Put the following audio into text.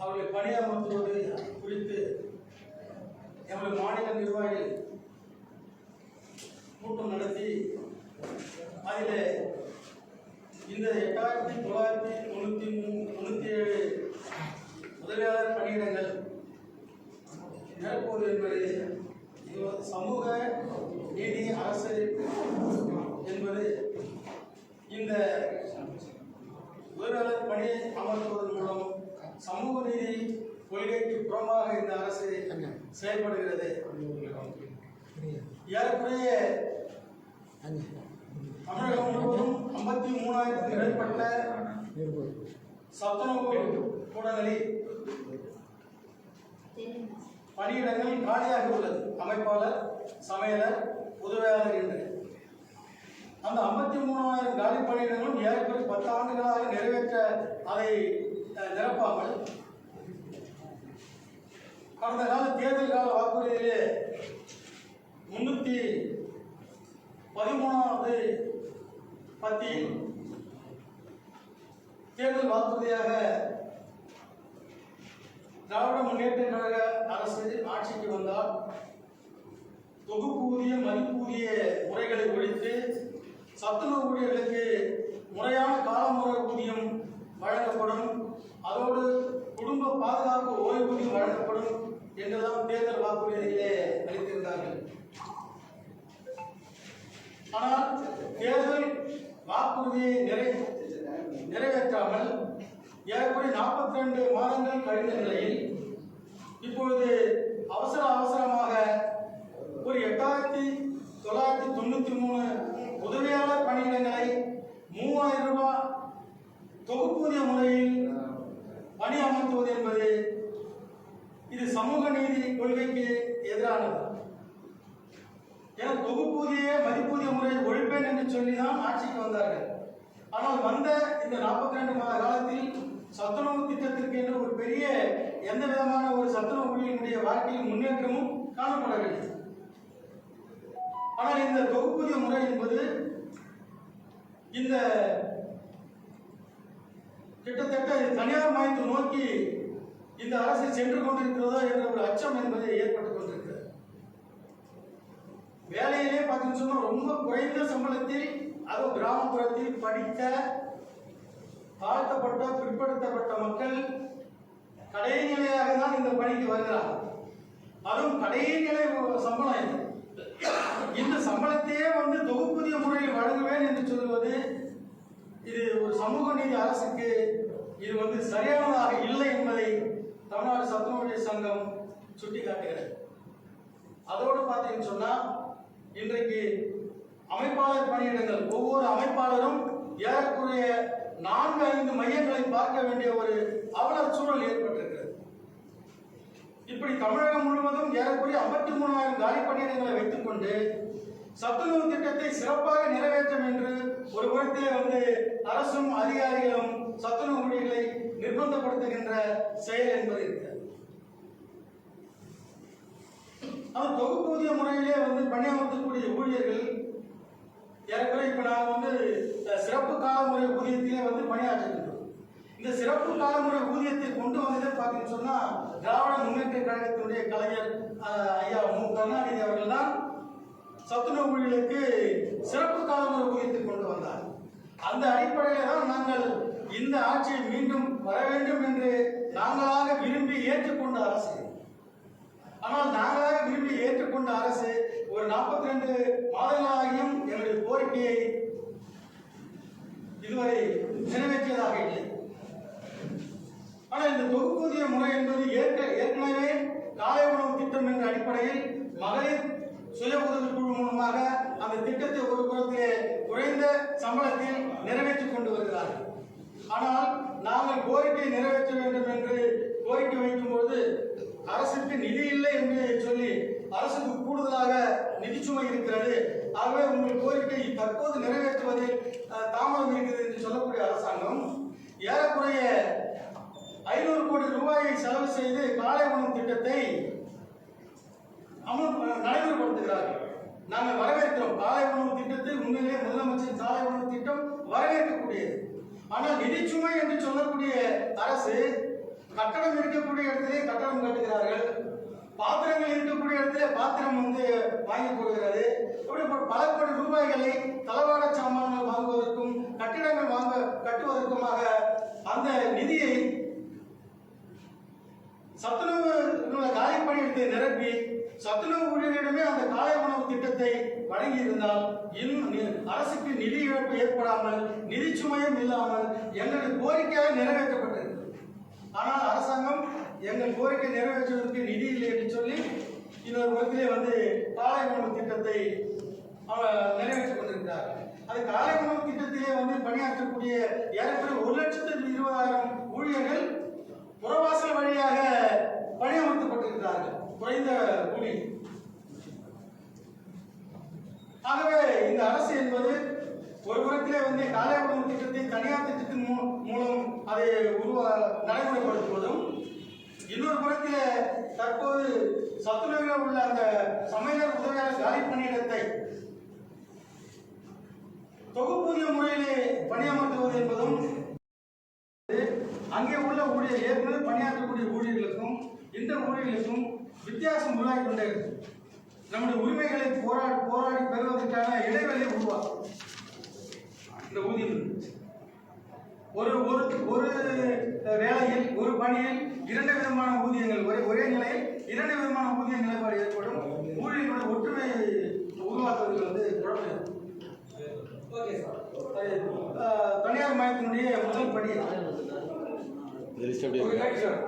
அவர்களை பணியமர்த்துவது குறித்து எமது மாநில நிர்வாகிகள் கூட்டம் நடத்தி அதில் இந்த எட்டாயிரத்தி தொள்ளாயிரத்தி தொண்ணூற்றி மூணு தொண்ணூற்றி ஏழு உதவியாளர் பணியிடங்கள் நிரப்புவது என்பது இது ஒரு சமூக நீதி அரசு என்பது இந்த உதவியாளர் பணியை அமர்த்துவதன் மூலம் சமூக நீதி கொள்கைக்கு புறமாக இந்த அரசு செயல்படுகிறது. ஏறக்குறைய தமிழகம் முழுவதும் ஐம்பத்தி மூணாயிரத்துக்கு மேற்பட்ட சத்துணவு கூடங்களில் பணியிடங்கள் காலியாக உள்ளது. அமைப்பாளர் சமையலர் உதவியாளர் என்று அந்த ஐம்பத்தி மூணாயிரம் காலி பணியிடங்களும் ஏறக்குறைய பத்து ஆண்டுகளாக நிறைவேற்ற அதை கடந்த கால தேர்தல் கால வாக்குறுதியிலே முன்னூற்றி பதிமூணாவது பத்தியில் தேர்தல் வாக்குறுதியாக திராவிட முன்னேற்ற கழக அரசு ஆட்சிக்கு வந்தால் தொகுப்பூதிய மதிப்பூதிய முறைகளை ஒழித்து சத்துணவு ஊழியர்களுக்கு முறையான காலமுறை ஊதியம் வழங்கப்படும். அதோடு குடும்ப பாதுகாப்பு ஓய்வூதியம் வழங்கப்படும். என்றுதான் தேர்தல் வாக்குறுதியிலே அளித்திருந்தார்கள். ஆனால் தேர்தல் வாக்குறுதியை நிறை நிறைவேற்றாமல் ஏறக்குறைய நாற்பத்தி ரெண்டு மாதங்கள் கழிந்த நிலையில் இப்பொழுது அவசர அவசரமாக ஒரு எட்டாயிரத்தி தொள்ளாயிரத்தி தொண்ணூற்றி மூணு உதவியாளர் பணியிடங்களை மூவாயிரம் ரூபாய் தொகுப்பூதிய முறையில் பணி அமர்த்துவது என்பது இது சமூக நீதி கொள்கைக்கு எதிரானது. ஏன்னா தொகுப்பூதிய மதிப்பூதிய முறை ஒழிப்பேன் என்று சொல்லி தான் ஆட்சிக்கு வந்தார்கள். ஆனால் வந்த இந்த நாற்பத்தி ரெண்டு மாத காலத்தில் சத்துணவு திட்டத்திற்கு என்று ஒரு பெரிய எந்த விதமான ஒரு சத்துணவு ஊழியனுடைய வாழ்க்கையில் முன்னேற்றமும் காணப்படவில்லை. ஆனால் இந்த தொகுப்பூதிய முறை என்பது இந்த கிட்டத்தட்ட இது தனியார் மயத்தை நோக்கி இந்த அரசு சென்று கொண்டிருக்கிறதோ என்ற ஒரு அச்சம் என்பது ஏற்பட்டுக் கொண்டிருக்கிறது. வேலையிலே பார்த்தீங்கன்னு சொன்னா ரொம்ப குறைந்த சம்பளத்தில் அதுவும் கிராமப்புறத்தில் படித்த தாழ்த்தப்பட்ட பிற்படுத்தப்பட்ட மக்கள் கடைநிலையாக தான் இந்த பணிக்கு வருகிறார்கள். அதுவும் கடைநிலை சம்பளம் இது. இந்த சம்பளத்தையே வந்து தொகுப்புதிய முறையில் வழங்குவேன் என்று சொல்வது இது ஒரு சமூக நீதி அரசுக்கு இது வந்து சரியானதாக இல்லை என்பதை தமிழ்நாடு சத்துணவு சங்கம் சுட்டி காட்டுகிறது அதோடு பார்த்தீங்கன்னு சொன்னா இன்றைக்கு அமைப்பாளர் பணியிடங்கள் ஒவ்வொரு அமைப்பாளரும் ஏறக்குறைய நான்கு ஐந்து மையங்களை பார்க்க வேண்டிய ஒரு அவல சூழல் ஏற்பட்டிருக்கிறது. இப்படி தமிழகம் முழுவதும் ஏறக்குறைய ஐம்பத்தி மூணாயிரம் காலி பணியிடங்களை வைத்துக்கொண்டு சத்துணவு திட்டத்தை சிறப்பாக நிறைவேற்றும் என்று ஒரு புறத்திலே வந்து அரசும் அதிகாரிகளும் சத்துணவு ஊழியர்களை நிர்பந்தப்படுத்துகின்ற செயல் என்பது இருக்கிறது. அவன் தொகுப்பூதிய முறையிலே வந்து பணியமர்த்தக்கூடிய ஊழியர்கள் ஏற்கனவே இப்போ நாங்கள் வந்து சிறப்பு காலமுறை ஊதியத்திலே வந்து பணியாற்றுகின்றோம் இந்த சிறப்பு காலமுறை ஊதியத்தை கொண்டு வந்ததே பார்த்தீங்கன்னு சொன்னால் திராவிட முன்னேற்ற கழகத்தினுடைய கலைஞர் ஐயா மு. கருணாநிதி அவர்கள் தான் சத்துணவு ஊழியர்களுக்கு சிறப்பு காலமுறை ஊதியத்தை கொண்டு வந்தார். அந்த அடிப்படையில் தான் நாங்கள் இந்த ஆட்சியை மீண்டும் வர வேண்டும் என்று நாங்களாக விரும்பி ஏற்றுக்கொண்ட அரசு. ஆனால் நாங்கள் விரும்பி அரசு ஒரு நாற்பத்தி ரெண்டு மாதங்களாகியும் எங்களுடைய கோரிக்கையை இதுவரை நிறைவேற்றியதாக இல்லை. ஆனால் இந்த தொகுப்பூதிய முறை என்பது ஏற்கனவே காலை உணவு திட்டம் என்ற அடிப்படையில் மகளிர் சுய உதவி குழு மூலமாக அந்த திட்டத்தை ஒரு புறத்திலே குறைந்த சம்பளத்தில் நிறைவேற்றிக் கொண்டு வருகிறார்கள். ஆனால் நாங்கள் கோரிக்கை நிறைவேற்ற வேண்டும் என்று அரசுக்கு நிதி இல்லை என்று சொல்லி அரசுக்கு கூடுதலாக நிதிச்சுமை இருக்கிறது. ஆகவே உங்கள் கோரிக்கை தற்போது நிறைவேற்றுவதில் தாமதம் இருக்கிறது என்று சொல்லக்கூடிய அரசாங்கம் ஏறக்குறைய ஐநூறு கோடி ரூபாயை செலவு செய்து காலை உணவு திட்டத்தை அமல் நடைமுறைப்படுத்துகிறார்கள். நாங்கள் வரவேற்கிறோம். காலை உணவு திட்டத்தை உண்மையிலே முதலமைச்சர் காலை உணவு திட்டம் வரவேற்கக்கூடியது. ஆனால் நிதிச்சுமை என்று சொல்லக்கூடிய அரசு கட்டடம் இருக்கக்கூடிய இடத்திலே கட்டடம் கட்டுகிறார்கள். பாத்திரங்கள் இருக்கக்கூடிய இடத்திலே பாத்திரம் வந்து வாங்கி கொடுக்கிறது இப்படி பல கோடி ரூபாய்களை தளவாட சாமான்கள் வாங்குவதற்கும் கட்டிடங்கள் வாங்க கட்டுவதற்குமாக அந்த நிதியை சத்துணவு காயப்பணியத்தை நிரப்பி சத்துணவு ஊழியர்களிடமே அந்த காலை உணவு திட்டத்தை வழங்கியிருந்தால் இன்னும் அரசுக்கு நிதி இழப்பு ஏற்படாமல் நிதி சுமையும் இல்லாமல் எங்களது கோரிக்கையாக நிறைவேற்ற ஆனால் அரசாங்கம் எங்கள் கோரிக்கை நிறைவேற்றுவதற்கு நிதி இல்லை என்று சொல்லி இன்னொரு புறத்திலே வந்து காலை உணவு திட்டத்தை நிறைவேற்றிக் கொண்டிருக்கிறார். அது காலை உணவு திட்டத்திலே வந்து பணியாற்றக்கூடிய ஏறக்குறைய ஒரு லட்சத்து இருபதாயிரம் ஊழியர்கள் புறவாசல் வழியாக பணியமர்த்தப்பட்டிருக்கிறார்கள். குறைந்த கூலி. ஆகவே இந்த அரசு என்பது ஒரு புறத்திலே வந்து காலை உணவு திட்டத்தை தனியார் திட்டத்தின் மூ- மூலம் அதை உருவா நடைமுறைப்படுத்துவதும் இன்னொரு புறத்திலே தற்போது சத்துணவில் உள்ள அந்த சமையலர் உதவியாளர் காலி பணியிடத்தை தொகுப்பூதிய முறையிலே பணியமர்த்துவது என்பதும் அங்கே உள்ள ஊழியர் ஏற்கனவே பணியாற்றக்கூடிய ஊழியர்களுக்கும் இந்த ஊழியர்களுக்கும் வித்தியாசம் உருவாகி கொண்டே நம்முடைய உரிமைகளை போராடி போராடி பெறுவதற்கான இடைவெளி உருவாக்கும். இந்த ஊதியம் ஒரு ஒரு ஒரு வேலையில் ஒரு பணியில் இரண்டு விதமான ஊதியங்கள் ஒரே ஒரே நிலையில் இரண்டு விதமான ஊதிய நிலைப்பாடு ஏற்படும். ஊழியர்களுடைய ஒற்றுமை உருவாக்குவதில் வந்து குழப்பம் தனியார் மயத்தினுடைய முதல் படி ஓகே சார்